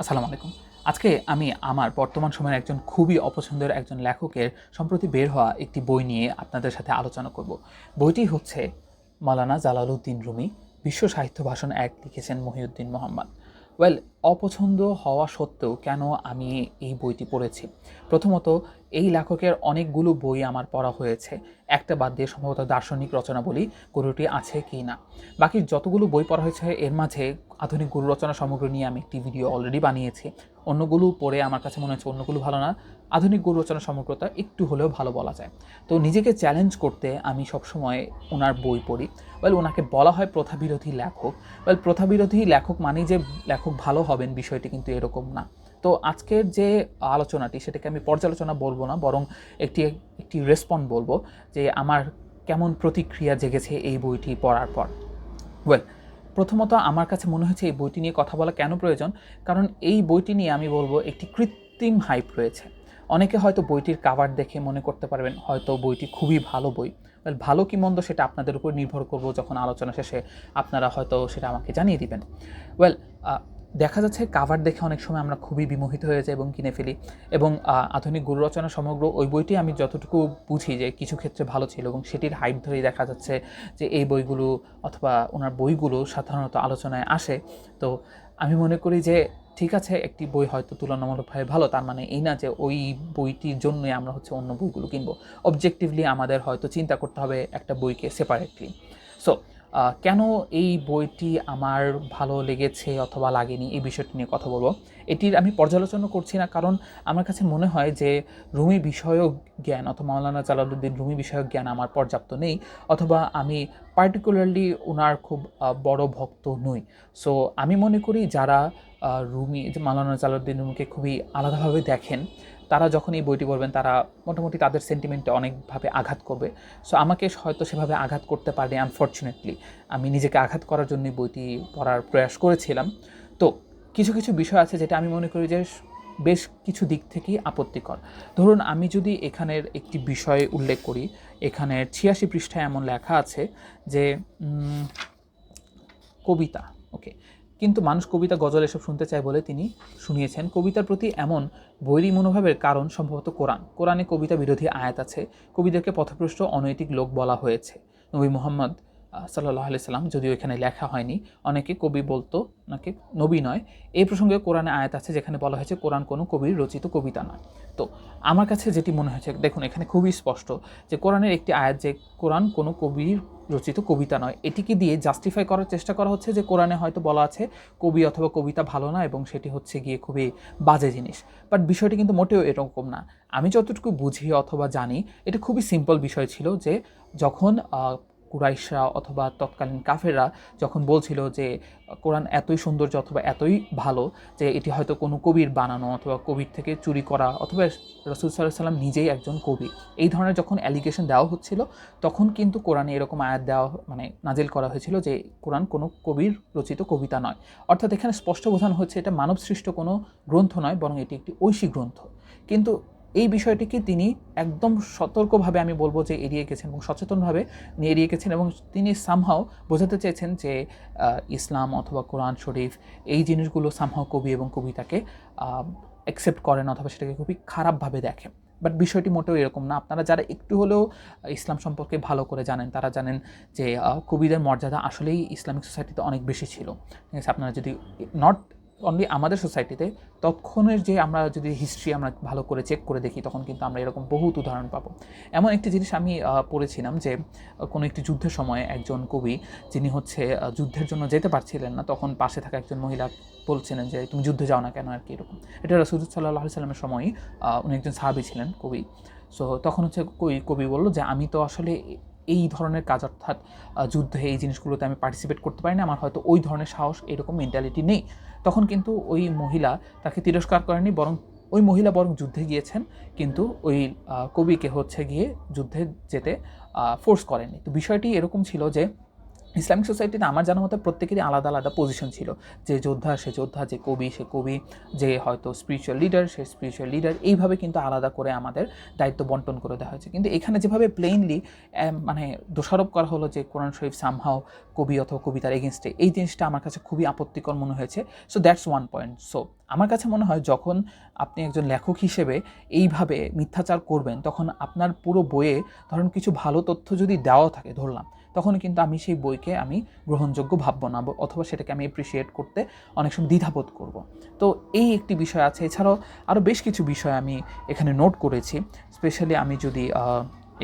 আসসালামু আলাইকুম। আজকে আমি আমার বর্তমান সময়ের একজন খুবই অপছন্দের একজন লেখকের সম্প্রতি বের হওয়া একটি বই নিয়ে আপনাদের সাথে আলোচনা করব। বইটি হচ্ছে মালানা জালালুদ্দিন রুমি, বিশ্ব সাহিত্য ভাষণ এক লিখেছেন মহিউদ্দিন মোহাম্মদ। ওয়েল অপছন্দ হওয়া সত্ত্বেও কেন আমি এই বইটি পড়েছি? প্রথমত, এই লেখকের অনেকগুলো বই আমার পড়া হয়েছে। একটা বাদ দিয়ে সম্ভবত দার্শনিক রচনা বলি গরুটি আছে কি না। বাকি যতগুলো বই পড়া হয়েছে, এর মাঝে আধুনিক গুরু রচনা সমগ্র নিয়ে আমি একটি ভিডিও অলরেডি বানিয়েছি। অন্যগুলো পড়ে আমার কাছে মনে হচ্ছে অন্যগুলো ভালো না। আধুনিক গুরু রচনা সমগ্রতা একটু হলেও ভালো বলা যায়। তো নিজেকে চ্যালেঞ্জ করতে আমি সবসময় ওনার বই পড়ি। ওয়েল ওনাকে বলা হয় প্রথাবিরোধী লেখক। ওয়েল প্রথাবিরোধী লেখক মানেই যে লেখক ভালো হবেন বিষয়টি কিন্তু এরকম না। তো আজকের যে আলোচনাটি সেটাকে আমি পর্যালোচনা বলব না, বরং একটি একটি রেসপন্ড বলব যে আমার কেমন প্রতিক্রিয়া জেগেছে এই বইটি পড়ার পর। ওয়েল প্রথমত আমার কাছে মনে হয়েছে এই বইটি নিয়ে কথা বলা কেন প্রয়োজন? কারণ এই বইটি নিয়ে আমি বলব একটি কৃত্রিম হাইপ রয়েছে। অনেকে হয়তো বইটির কাভার দেখে মনে করতে পারবেন, হয়তো বইটি খুবই ভালো বই। ওয়েল ভালো কি মন্দ সেটা আপনাদের উপর নির্ভর করব যখন আলোচনা শেষে। আপনারা হয়তো সেটা আমাকে জানিয়ে দিবেন। ওয়েল দেখা যাচ্ছে কাভার দেখে অনেক সময় আমরা খুবই বিমোহিত হয়ে যাই এবং কিনে ফেলি। এবং আধুনিক গুরু রচনা সমগ্র ওই বইটি আমি যতটুকু বুঝি যে কিছু ক্ষেত্রে ভালো ছিল এবং সেটির হাইপ ধরেই দেখা যাচ্ছে যে এই বইগুলো অথবা ওনার বইগুলো সাধারণত আলোচনায় আসে। তো আমি মনে করি যে ঠিক আছে, একটি বই হয়তো তুলনামূলকভাবে ভালো, তার মানে এই না যে ওই বইটির জন্যই আমরা হচ্ছে অন্য বইগুলো কিনবো। অবজেক্টিভলি আমাদের হয়তো চিন্তা করতে হবে একটা বইকে সেপারেটলি সো কেন এই বইটি আমার ভালো লেগেছে অথবা লাগেনি? এই বিষয়টি নিয়ে কথা বলব। এটির আমি পর্যালোচনা করছি না, কারণ আমার কাছে মনে হয় যে রুমি বিষয়ক জ্ঞান অথবা মাওলানা জালালউদ্দিন রুমি বিষয়ক জ্ঞান আমার পর্যাপ্ত নেই, অথবা আমি পার্টিকুলারলি ওনার খুব বড় ভক্ত নই। সো আমি মনে করি যারা রুমি যে মাওলানা জালালউদ্দিন রুমিকে খুবই আলাদাভাবে দেখেন তারা যখন এই বইটি পড়বেন, তারা মোটামুটি তাদের সেন্টিমেন্টে অনেকভাবে আঘাত করবে। সো আমাকে হয়তো সেভাবে আঘাত করতে পারেনি আনফর্চুনেটলি আমি নিজেকে আঘাত করার জন্য বইটি পড়ার প্রয়াস করেছিলাম। তো, কিছু কিছু বিষয় আছে যেটা আমি মনে করি যে বেশ কিছু দিক থেকেই আপত্তিকর। ধরুন, আমি যদি এখানের একটি বিষয় উল্লেখ করি, এখানের ছিয়াশি পৃষ্ঠায় এমন লেখা আছে যে কবিতা ওকে কিন্তু মানুষ কবিতা, গজল এসব শুনতে চায় বলে তিনি শুনিয়েছেন। কবিতার প্রতি এমন বৈরী মনোভাবের কারণ সম্ভবত কোরআন। কোরআনে কবিতা বিরোধী আয়াত আছে। কবিদেরকে পথপ্রষ্ট অনৈতিক লোক বলা হয়েছে। নবী মোহাম্মদ সাল্লাহ আলি সাল্লাম, যদিও এখানে লেখা হয়নি, অনেকে কবি বলতো নাকি নবী নয়, এই প্রসঙ্গে কোরআনে আয়াত আছে যেখানে বলা হয়েছে কোরআন কোনো কবির রচিত কবিতা নয়। তো আমার কাছে যেটি মনে হয়েছে, দেখুন, এখানে খুবই স্পষ্ট যে কোরআনের একটি আয়াত যে কোরআন কোনো কবির রচিত কবিতা নয়, এটিকে দিয়ে জাস্টিফাই করার চেষ্টা করা হচ্ছে যে কোরআনে হয়তো বলা আছে কবি অথবা কবিতা ভালো না এবং সেটি হচ্ছে গিয়ে খুবই বাজে জিনিস। বাট বিষয়টি কিন্তু মোটেও এরকম না। আমি যতটুকু বুঝি অথবা জানি, এটা খুবই সিম্পল বিষয় ছিল যে যখন আহ, কুরাইশরা অথবা তৎকালীন কাফেররা যখন বলছিল যে কোরআন এতই সৌন্দর্য অথবা এতই ভালো যে এটি হয়তো কোনো কবির বানানো অথবা কবির থেকে চুরি করা অথবা রসুল সাল্লাহ সাল্লাম নিজেই একজন কবি এই ধরনের যখন অ্যালিগেশন দেওয়া হচ্ছিল তখন কিন্তু কোরআনে এরকম আয়াত দেওয়া মানে নাজিল করা হয়েছিল যে কোরআন কোনো কবির রচিত কবিতা নয়। অর্থাৎ এখানে স্পষ্ট বোঝানো হচ্ছে এটা মানব সৃষ্ট কোনো গ্রন্থ নয় বরং এটি একটি ঐশী গ্রন্থ। কিন্তু এই বিষয়টিকে তিনি একদম সতর্কভাবে আমি বলব যে এড়িয়ে গেছেন এবং সচেতনভাবে নিয়ে এড়িয়ে গেছেন এবং তিনি সামহাও বোঝাতে চেয়েছেন যে ইসলাম অথবা কোরআন শরীফ এই জিনিসগুলো সামহাও কবি এবং কবিতাকে অ্যাকসেপ্ট করেন অথবা সেটাকে খুবই খারাপভাবে দেখেন। বাট বিষয়টি মোটেও এরকম না। আপনারা যারা একটু হলেও ইসলাম সম্পর্কে ভালো করে জানেন, তারা জানেন যে কবিদের মর্যাদা আসলেই ইসলামিক সোসাইটিতে অনেক বেশি ছিল। ঠিক আছে, আপনারা যদি নট অনলি আমাদের সোসাইটিতে তখনের যে আমরা যদি হিস্ট্রি আমরা ভালো করে চেক করে দেখি, তখন কিন্তু আমরা এরকম বহুত উদাহরণ পাবো। এমন একটি জিনিস আমি পড়েছিলাম যে, কোনো একটি যুদ্ধের সময় একজন কবি যিনি হচ্ছে যুদ্ধের জন্য যেতে পারছিলেন না, তখন পাশে থাকা একজন মহিলা বলছিলেন যে, তুমি যুদ্ধে যাও না কেন? আর কি এরকম। এটা রসুল সাল্লাহ সাল্লামের সময়ই উনি একজন সাহাবি ছিলেন কবি। সো তখন হচ্ছে কই কবি বলল যে, আমি তো আসলে এই ধরনের কাজ অর্থাৎ যুদ্ধে এই জিনিসগুলোতে আমি পার্টিসিপেট করতে পারি না, আমার হয়তো ওই ধরনের সাহস এরকম মেন্টালিটি নেই। তখন কিন্তু ওই মহিলা তাকে তিরস্কার করেনি, বরং ওই মহিলা বরং যুদ্ধে গিয়েছেন, কিন্তু ওই কবিকে হচ্ছে গিয়ে যুদ্ধে যেতে ফোর্স করেননি তো বিষয়টি এরকম ছিল যে ইসলামিক সোসাইটিতে আমার জানার মতো প্রত্যেকেরই আলাদা আলাদা পজিশন ছিল। যে যোদ্ধা, সে যোদ্ধা, যে কবি, সে কবি, যে হয়তো স্পিরিচুয়াল লিডার সে স্পিরিচুয়াল লিডার এইভাবে কিন্তু আলাদা করে আমাদের দায়িত্ব বন্টন করে দেওয়া হয়েছে। কিন্তু এখানে যেভাবে প্লেইনলি মানে দোষারোপ করা হলো যে কোরআন শরীফ সামহাও কবি অথবা কবিতার এগেনস্টে এই জিনিসটা আমার কাছে খুবই আপত্তিকর মনে হয়েছে। So that's one point so আমার কাছে মনে হয় যখন আপনি একজন লেখক হিসেবে এইভাবে মিথ্যাচার করবেন, তখন আপনার পুরো বইয়ে ধরুন কিছু ভালো তথ্য যদি দেওয়া থাকে, ধরলাম তখন কিন্তু আমি সেই বইকে আমি গ্রহণযোগ্য ভাববো না অথবা সেটাকে আমি এপ্রিসিয়েট করতে অনেক সময় দ্বিধাবোধ করব। তো এই একটি বিষয় আছে। এছাড়াও আরও বেশ কিছু বিষয় আমি এখানে নোট করেছি। স্পেশালি আমি যদি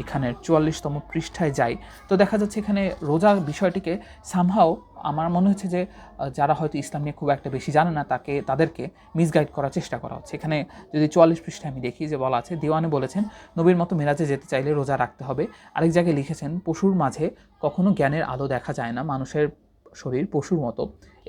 এখানের চুয়াল্লিশতম পৃষ্ঠায় যাই, তো দেখা যাচ্ছে এখানে রোজার বিষয়টিকে সামহাও আমার মনে হচ্ছে যে যারা হয়তো ইসলাম নিয়ে খুব একটা বেশি জানে না, তাকে, তাদেরকে মিসগাইড করার চেষ্টা করা হচ্ছে। এখানে যদি চুয়াল্লিশ পৃষ্ঠায় আমি দেখি যে বলা আছে, দিওয়ানে বলেছেন, নবীর মতো মেরাজে যেতে চাইলে রোজা রাখতে হবে। আরেক জায়গায় লিখেছেন, পশুর মাঝে কখনো জ্ঞানের আলো দেখা যায় না, মানুষের শরীর পশুর মতো।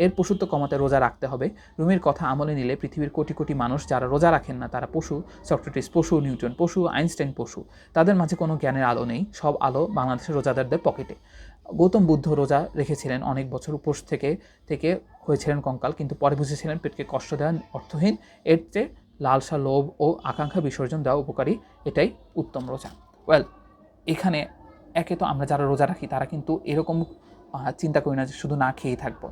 এর পশুত্ব কমাতে রোজা রাখতে হবে। রুমির কথা আমলে নিলে পৃথিবীর কোটি কোটি মানুষ যারা রোজা রাখেন না, তারা পশু, সক্রেটিস পশু, নিউটন পশু, আইনস্টাইন পশু, তাদের মাঝে কোনো জ্ঞানের আলো নেই, সব আলো বাংলাদেশের রোজাদারদের পকেটে। গৌতম বুদ্ধ রোজা রেখেছিলেন অনেক বছর, উপোস থেকে থেকে হয়েছিলেন কঙ্কাল, কিন্তু পরে বুঝেছিলেন পেটকে কষ্ট দেওয়া অর্থহীন, এর চেয়ে লালসা লোভ ও আকাঙ্ক্ষা বিসর্জন দেওয়া উপকারী, এটাই উত্তম রোজা। ওয়েল এখানে একে তো আমরা যারা রোজা রাখি, তারা কিন্তু এরকম চিন্তা করি না যে শুধু না খেয়েই থাকব।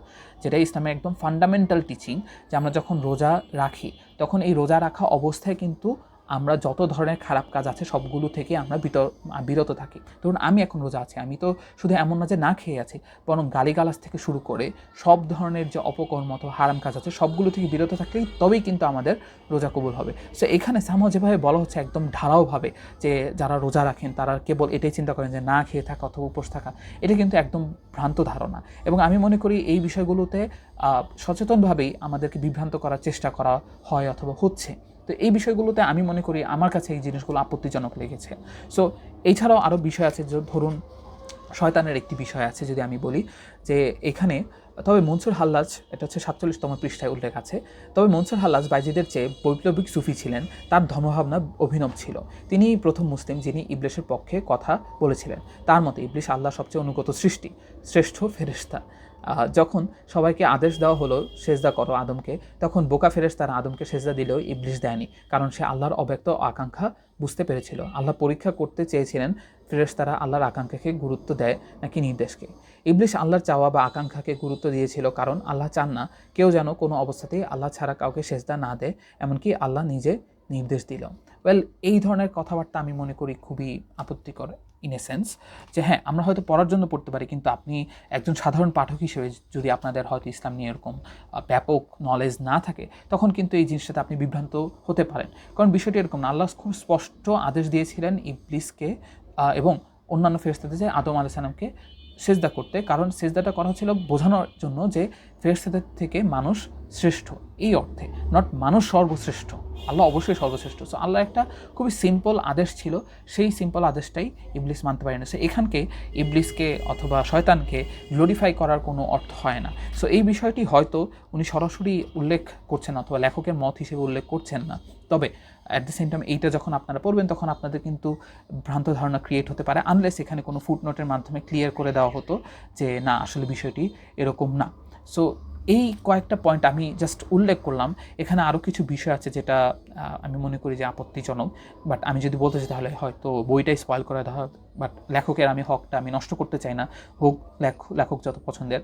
যেটা ইসলামের একদম ফান্ডামেন্টাল টিচিং যে আমরা যখন রোজা রাখি, তখন এই রোজা রাখা অবস্থায় কিন্তু আমরা যত ধরনের খারাপ কাজ আছে সবগুলো থেকে আমরা বিরত থাকি। ধরুন আমি এখন রোজা আছি, আমি তো শুধু এমন না যে না খেয়ে আছি, বরং গালিগালাজ থেকে শুরু করে সব ধরনের যে অপকর্ম অথবা হারাম কাজ আছে সবগুলো থেকে বিরত থাকলেই তবেই কিন্তু আমাদের রোজা কবুল হবে। সো এখানে সামহ যেভাবে বলা হচ্ছে একদম ঢালাওভাবে যে যারা রোজা রাখেন, তারা কেবল এটাই চিন্তা করেন যে না খেয়ে থাকা অথবা উপোস থাকা, এটা কিন্তু একদম ভ্রান্ত ধারণা। এবং আমি মনে করি এই বিষয়গুলোতে সচেতনভাবেই আমাদেরকে বিভ্রান্ত করার চেষ্টা করা হয় অথবা হচ্ছে। তো এই বিষয়গুলোতে আমি মনে করি আমার কাছে এই জিনিসগুলো আপত্তিজনক লেগেছে। সো এছাড়াও আরও বিষয় আছে যে ধরুন, শয়তানের একটি বিষয় আছে যদি আমি বলি, যে এখানে, তবে মনসুর হাল্লাজ, এটা হচ্ছে সাতচল্লিশতম পৃষ্ঠায় উল্লেখ আছে, তবে মনসুর হাল্লাজ বাইজিদের চেয়ে বৈপ্লবিক সুফি ছিলেন, তার ধর্মভাবনা অভিনব ছিল। তিনি প্রথম মুসলিম যিনি ইবলিশের পক্ষে কথা বলেছিলেন, তার মতে ইবলিশ আল্লাহ সবচেয়ে অনুগত সৃষ্টি, শ্রেষ্ঠ ফেরিস্তা যখন সবাইকে আদেশ দেওয়া হলো সেজদা করো আদমকে, তখন বোকা ফেরেস তারা আদমকে সেজদা দিলেও ইবলিশ দেয়নি, কারণ সে আল্লাহর অব্যক্ত আকাঙ্ক্ষা বুঝতে পেরেছিল। আল্লাহ পরীক্ষা করতে চেয়েছিলেন ফেরেস তারা আল্লাহর আকাঙ্ক্ষাকে গুরুত্ব দেয় নাকি নির্দেশকে। ইবলিশ আল্লাহর চাওয়া বা আকাঙ্ক্ষাকে গুরুত্ব দিয়েছিল কারণ আল্লাহ চান না কেউ যেন কোনো অবস্থাতেই আল্লাহ ছাড়া কাউকে সেজদা না দেয়, এমনকি আল্লাহ নিজে নির্দেশ দিল। ওয়েল এই ধরনের কথাবার্তা আমি মনে করি খুবই আপত্তিকর ইন এ সেন্স যে হ্যাঁ আমরা হয়তো পড়ার জন্য পড়তে পারি, কিন্তু আপনি একজন সাধারণ পাঠক হিসেবে যদি আপনাদের হয়তো ইসলাম নিয়ে এরকম ব্যাপক নলেজ না থাকে, তখন কিন্তু এই জিনিসটাতে আপনি বিভ্রান্ত হতে পারেন। কারণ বিষয়টি এরকম না, আল্লাহ খুব স্পষ্ট আদেশ দিয়েছিলেন ইবলিসকে এবং অন্যান্য ফেরস্তাদের যে আদম আলাইসালামকে সেজদা করতে, কারণ সেজদাটা করা হচ্ছিল বোঝানোর জন্য যে ফেরস্তাদের থেকে মানুষ শ্রেষ্ঠ। এই অর্থে নট মানুষ সর্বশ্রেষ্ঠ। আল্লাহ অবশ্যই সর্বশ্রেষ্ঠ। সো আল্লাহ একটা খুবই সিম্পল আদেশ ছিল। সেই সিম্পল আদেশটাই ইবলিস মানতে পারে না সো এখানকে ইবলিসকে অথবা শয়তানকে গ্লোরিফাই করার কোনো অর্থ হয় না। সো এই বিষয়টি হয়তো উনি সরাসরি উল্লেখ করছেন অথবা লেখকের মত হিসেবে উল্লেখ করছেন না। তবে অ্যাট দ্য সেম টাইম এইটা যখন আপনারা পড়বেন, তখন আপনাদের কিন্তু ভ্রান্ত ধারণা ক্রিয়েট হতে পারে আনলেস এখানে কোনো ফুটনোটের মাধ্যমে ক্লিয়ার করে দেওয়া হতো যে, না, আসলে বিষয়টি এরকম না। সো এই কয়েকটা পয়েন্ট আমি জাস্ট উল্লেখ করলাম। এখানে আরও কিছু বিষয় আছে যেটা আমি মনে করি যে আপত্তিজনক বাট আমি যদি বলতে চাই তাহলে হয়তো বইটাই স্পয়েল করে দেওয়া বাট লেখকের আমি হকটা আমি নষ্ট করতে চাই না, হোক লেখক লেখক যত পছন্দের।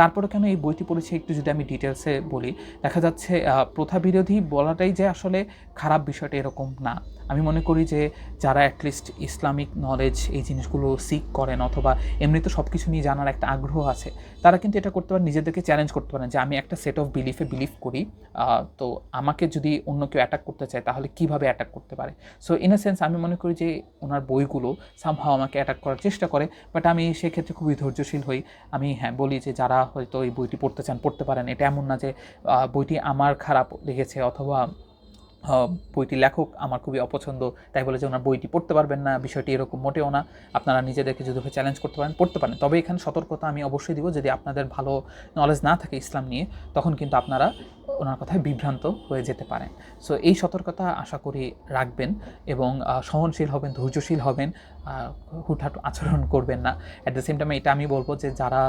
তারপরে কেন এই বইটি পড়েছি একটু যদি আমি ডিটেলসে বলি, দেখা যাচ্ছে প্রথা বিরোধী বলাটাই যে আসলে খারাপ বিষয়টা এরকম না। আমি মনে করি যে যারা অ্যাটলিস্ট ইসলামিক নলেজ এই জিনিসগুলো সিক করেন অথবা এমনি তো সব কিছু নিয়ে জানার একটা আগ্রহ আছে, তারা কিন্তু এটা করতে পারেন, নিজেদেরকে চ্যালেঞ্জ করতে পারেন যে আমি একটা সেট অফ বিলিফে বিলিভ করি তো আমাকে যদি অন্য কেউ অ্যাটাক করতে চায় তাহলে কীভাবে অ্যাটাক করতে পারে? সো ইন এ সেন্স আমি মনে করি যে ওনার বইগুলো সামহাও আমাকে অ্যাটাক করার চেষ্টা করে বাট আমি সেক্ষেত্রে খুবই ধৈর্যশীল হই। আমি হ্যাঁ বলি যে যারা হয়তো এই বইটি পড়তে চান, পড়তে পারেন। এটা এমন না যে বইটি আমার খারাপ লেগেছে অথবা বইটি লেখক আমার খুবই অপছন্দ, তাই বলে যে ওনার বইটি পড়তে পারবেন না, বিষয়টি এরকম মোটেও না। আপনারা নিজেদেরকে যদি চ্যালেঞ্জ করতে পারেন, পড়তে পারেন। তবে এখানে সতর্কতা আমি অবশ্যই দিব, যদি আপনাদের ভালো নলেজ না থাকে ইসলাম নিয়ে, তখন কিন্তু আপনারা ওনার কথায় বিভ্রান্ত হয়ে যেতে পারেন। সো এই সতর্কতা আশা করি রাখবেন এবং সহনশীল হবেন, ধৈর্যশীল হবেন হুটহাট আচরণ করবেন না। অ্যাট দ্য সেম টাইম এটা আমি বলব যে যারা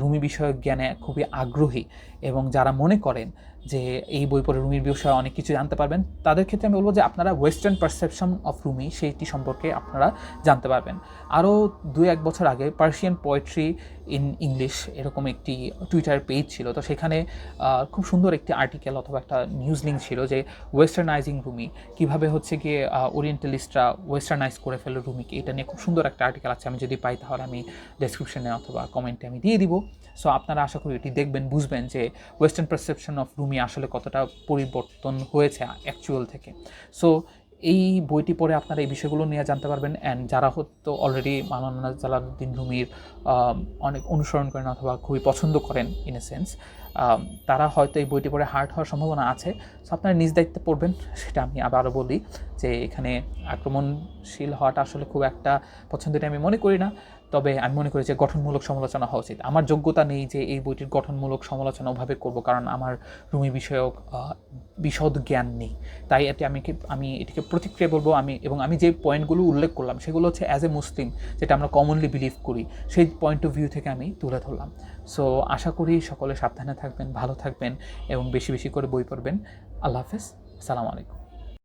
রুমি বিষয়ক জ্ঞানে খুবই আগ্রহী এবং যারা মনে করেন যে এই বই পড়ে রুমির বিষয়ে অনেক কিছু জানতে পারবেন, তাদের ক্ষেত্রে আমি বলব যে আপনারা ওয়েস্টার্ন পারসেপশন অফ রুমি সেইটি সম্পর্কে আপনারা জানতে পারবেন। আরও দু এক বছর আগে পার্সিয়ান পোয়েট্রি ইন ইংলিশ এরকম একটি টুইটার পেজ ছিল। তো সেখানে খুব সুন্দর একটি আর্টিকেল অথবা একটা নিউজ লিঙ্ক ছিল যে ওয়েস্টার্নাইজিং রুমি কীভাবে হচ্ছে গিয়ে ওরিয়েন্টালিস্টরা ওয়েস্টার্নাইজ করে ফেলে রুমিকে এটা নিয়ে খুব সুন্দর একটা আর্টিকেল আছে, আমি যদি পাই তাহলে আমি ডেসক্রিপশনে অথবা কমেন্টে আমি দিয়ে দিব। সো আপনারা আশা করি এটি দেখবেন, বুঝবেন যে ওয়েস্টার্ন পারসেপশন অফ রুমি আসলে কতটা পরিবর্তন হয়েছে অ্যাকচুয়াল থেকে। সো এই বইটি পড়ে আপনারা এই বিষয়গুলো নিয়ে জানতে পারবেন। অ্যান্ড যারা হয়তো অলরেডি মালানা জালালুদ্দিন রুমির অনেক অনুসরণ করেন অথবা খুবই পছন্দ করেন ইন এ সেন্স তারা হয়তো এই বইটি পড়ে হার্ট হওয়ার সম্ভাবনা আছে। সো আপনারা নিজ দায়িত্বে পড়বেন, সেটা আমি আবারও বলি যে এখানে আক্রমণশীল হওয়াটা আসলে খুব একটা পছন্দের আমি মনে করি না। তবে আমি মনে করি যে গঠনমূলক সমালোচনা হওয়া উচিত। আমার যোগ্যতা নেই যে এই বইটির গঠনমূলক সমালোচনা ওভাবে করব, কারণ আমার রুমি বিষয়ক বিশদ জ্ঞান নেই। তাই এটি আমি আমি এটিকে প্রতিক্রিয়া বলব আমি, এবং আমি যে পয়েন্টগুলো উল্লেখ করলাম, সেগুলো হচ্ছে অ্যাজ এ মুসলিম যেটা আমরা কমনলি বিলিভ করি, সেই পয়েন্ট অফ ভিউ থেকে আমি তুলে ধরলাম। সো আশা করি সকলে সাবধানে থাকবেন, ভালো থাকবেন, এবং বেশি বেশি করে বই পড়বেন। আল্লাহ হাফেজ। আসসালামু আলাইকুম।